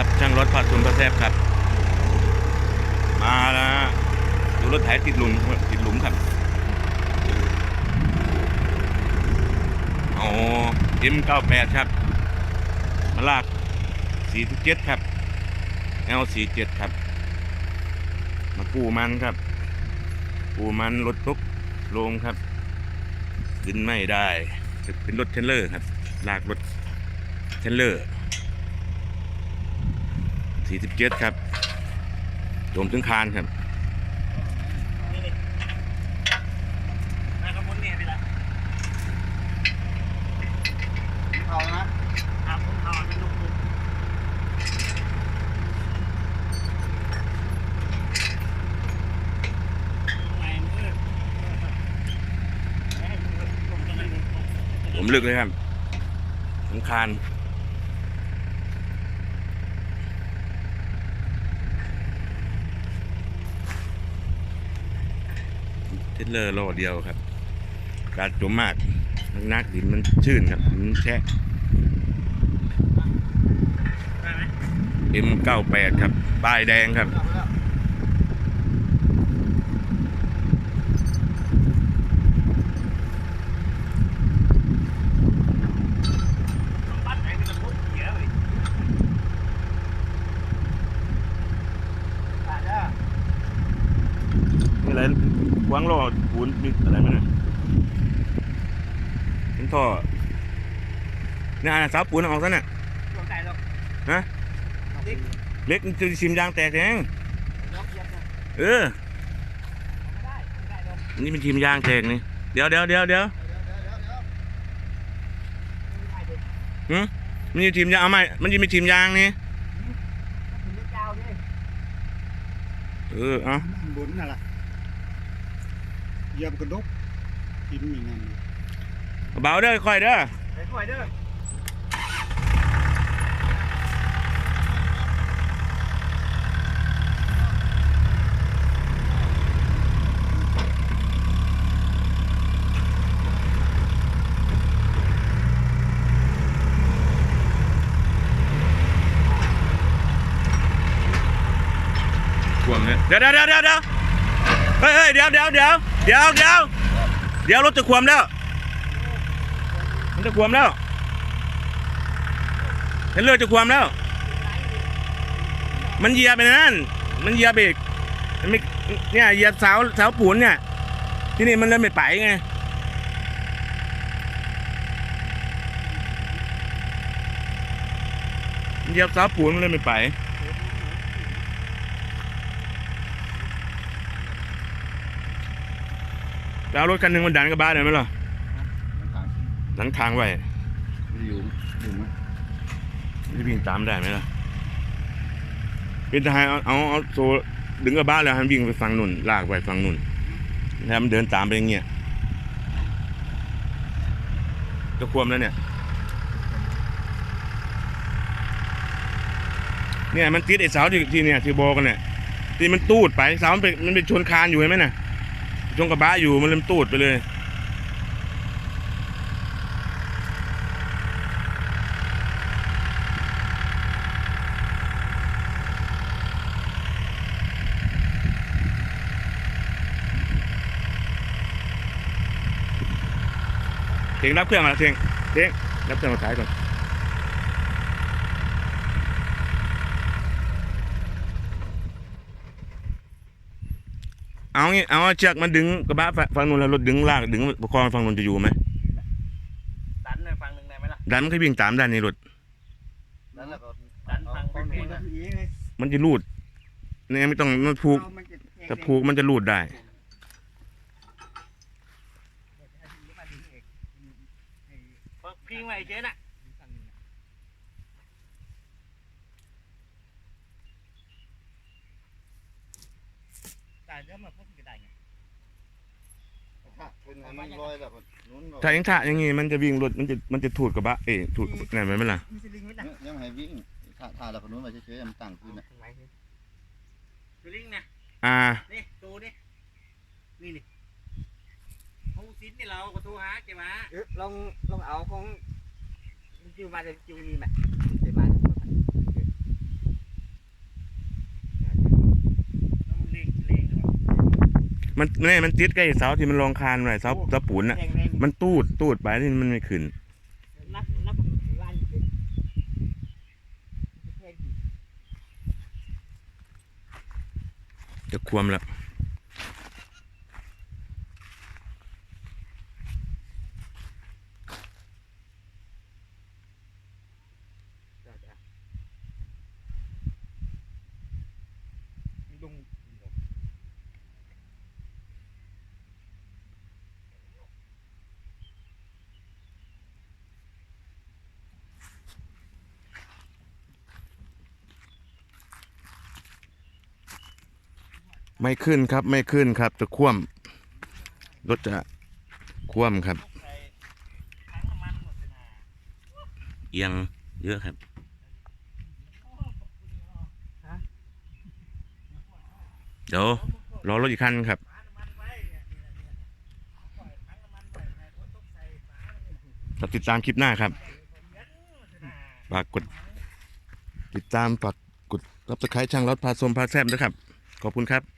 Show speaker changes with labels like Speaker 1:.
Speaker 1: ครับ ช่างรถพัดทุนพระแทบครับ มาแล้วดูรถไถติดหลุมติดหลุมครับเอาเอ็มเก้าแปดครับ มาลากสี่เจ็ดครับ L สี่เจ็ดครับ มาปูมันครับปูมันรถทุกลงครับ ขึ้นไม่ได้ เป็นรถเทรลเลอร์ครับ ลากรถเทรลเลอร์ 47ครับโจมถึงคานครับ
Speaker 2: มาขบวนเนี่ยไปละ
Speaker 3: เขาน
Speaker 2: ครับผมลึก
Speaker 1: เลยครับถึงคา เทรลเลอร์โลเดียวครับการจมมากนักดินมันชื้นครับมันแช่
Speaker 2: ได้ไหม
Speaker 1: M98 ครับป้ายแดงครับ
Speaker 2: ต้องปัดไหนเป็นตะพุดเขียวอีกอ่าเด้อ
Speaker 1: มีอะไรวางรอปูนมีอะไรไหมเนี่ยเป็นท่อเนี่ยอันสาวปูนเอาออกซะเนี่ย
Speaker 2: ลงใจลง
Speaker 1: ฮะ
Speaker 2: ติ๊ก
Speaker 1: เล็กมันจะชิมยางแตกเอง
Speaker 2: ลงเยียบลง
Speaker 1: เออ
Speaker 2: ไม่ได้ไม่ได้ลง
Speaker 1: นี่เป็นชิมยางแตกนี่เดี๋ยวเดี๋ยวเดี๋ยวเดี๋ยว
Speaker 2: ไม่ได้ดิ
Speaker 1: มันจะชิมยางเอาไหมมันจะมีชิมยางนี่
Speaker 2: ถึงจะเจ้าดิ
Speaker 1: เออเอา
Speaker 3: บุญน่ะล่ะ เหยียบกระดกกินอย่างนั้น
Speaker 1: เบาเด้อค่อยเด้อ
Speaker 2: ไปค่อยเด้อ
Speaker 1: ท่วมเนี่ยเดี๋ยวเดี๋ยวเดี๋ยวเดี๋ยวเดี๋ยวเฮ้ยเฮ้ยเดี๋ยวเดี๋ยวเดี๋ยว เดี๋ยวเดี๋ยวเดี๋ยวรถจะควมแล้วมันจะควมแล้วเห็นเลือดจะควมแล้ว มันเหยียบไปนั่น มันเหยียบอีกมันไม่เนี่ยเหยียบเสาเสาปูนเนี่ย ที่นี่มันเลยไม่ไปไงเหยียบเสาปูนมันเลยไม่ไป แล้วรถคันหนึ่งมันดันกระบะได้ไหมล่ะ
Speaker 3: ทาง
Speaker 1: ดันทางไว้
Speaker 3: อยู่อยู่ไหม
Speaker 1: จะวิ่งตามได้ไหมล่ะเป็นทหารเอาเอาเอาโซดึงกระบะแล้วให้มันวิ่งไปฝั่งนุ่นลากไปฝั่งนุ่นแล้วมันเดินตามไปอย่างเงี้ยจะควมแล้วเนี่ย เนี่ยมันติดไอ้เสาที่ที่เนี่ยที่โบกันเนี่ยที่มันตูดไปเสามันไปมันไปชนคานอยู่เห็นไหมน่ะ ชนกระบะอยู่มันเลยตูดไปเลย เทียงรับเครื่องมาเทียงเทียงรับเครื่องมาขายก่อน เอางี้เอาเชือกมาดึงกระบะฝั่งนู้นแล้วรถดึงลากดึงประคองฝั่งนู้นจะอยู่ไหม
Speaker 2: ดันหน่อยฟังหนึ่งได้ไหมล่ะ
Speaker 1: ดันมันก็วิ่งตามด้านนี้รถ
Speaker 2: ดันแล้วก็ดันฟังไปเพลงนะ
Speaker 1: มันจะรูดเนี่ยไม่ต้องมันผูกถ้าผูกมันจะรูดได้
Speaker 2: พิงไว้เจ๊น่ะ แต่เดี๋ยวมาพวกจะได้ไง
Speaker 3: เป็นไงมันลอยแบบนู้น
Speaker 1: ถ้ายังถ่าอย่างงี้มันจะวิ่งรถมันจะมันจะถูดกระบะเอ้ยถูดไหนไหมล่ะ
Speaker 2: มีสลิงไหมล่ะ
Speaker 3: ยังให้วิ่งถ้าถ้าเราคนนู้นมาเฉยๆมันตั้งขึ้นน่ะ
Speaker 2: สลิงเนี่ย
Speaker 1: อ่า
Speaker 2: นี่ตูนี่นี่นี่เขาซินนี่เราก็โทรหาแกมา
Speaker 4: เอ๊ะลองลองเอาของจิวมาจะจิวนี่ไหมเดี๋ยวมา
Speaker 1: มันแน่มันติดใกล้เสาที่มันรองคานหน่อยเสาเสาปูนน่ะ
Speaker 2: แรงแรง
Speaker 1: มันตูดตูดไปที่มันไม่ขึ้น
Speaker 2: นักนักลั่นเป็นแค่กี่
Speaker 1: จะควมแล้ว
Speaker 2: จ้ะจ้ะลุง
Speaker 1: ไม่ขึ้นครับไม่ขึ้นครับ จะคว่ำรถจะคว่ำครับ
Speaker 2: ใส่ถังน้ำมันหมดเลยนะ
Speaker 1: เอียงเยอะครับ เดี๋ยวรอรถอีกคันครับ
Speaker 2: ฝาน้ำมันไว้เนี่ยนี่นะเนี่ยเอาปล่อยถังน้ำมันไว้ไหนก็ต้องใส่ฝาเนี่ย
Speaker 1: ฝากติดตามคลิปหน้าครับ
Speaker 2: เย็นหมดเลยนะ
Speaker 1: ฝากกด ติดตามฝากกดรับสไครต์ช่างรถพาชมพาแซมด้วยครับ ขอบคุณครับ